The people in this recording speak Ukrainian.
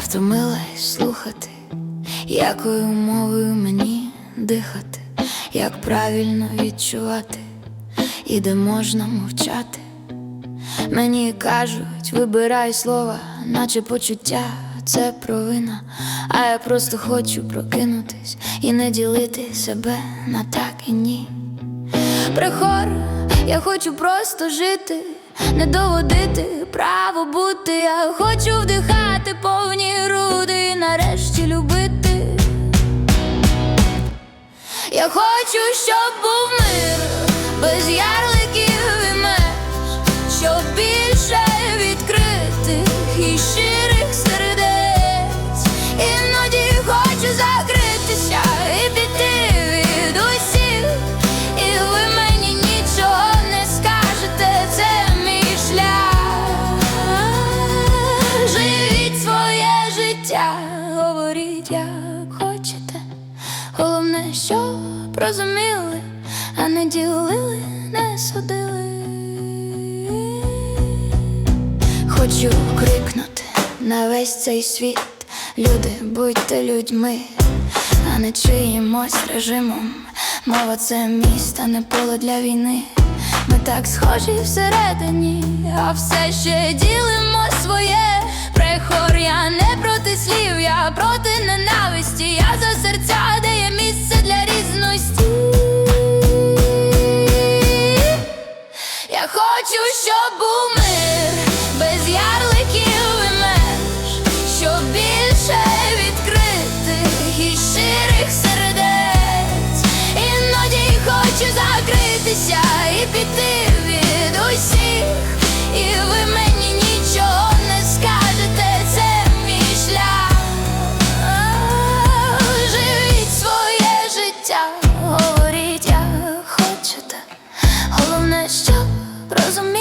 Втомилась слухати, якою мовою мені дихати, як правильно відчувати, і де можна мовчати. Мені кажуть, вибирай слова, наче почуття, це провина. А я просто хочу прокинутись і не ділити себе на так і ні. Прихор, я хочу просто жити, не доводити право бути. Я хочу вдихати повні груди і нарешті любити. Я хочу, щоб був мир розуміли, а не ділили, не судили. Хочу крикнути на весь цей світ. Люди, будьте людьми, а не чиїмось режимом. Мова це місто, не поле для війни. Ми так схожі всередині, а все ще ділимо своє. Прихор, я не проти слів, я проти ненависті, я за серця, щоб був без ярликів меж, щоб більше відкритих і щирих сердець, іноді хочу закритися і піти від усіх, і ви мені нічого не скажете, це мій шлях, живіть своє життя, хочете, головне, що розумієте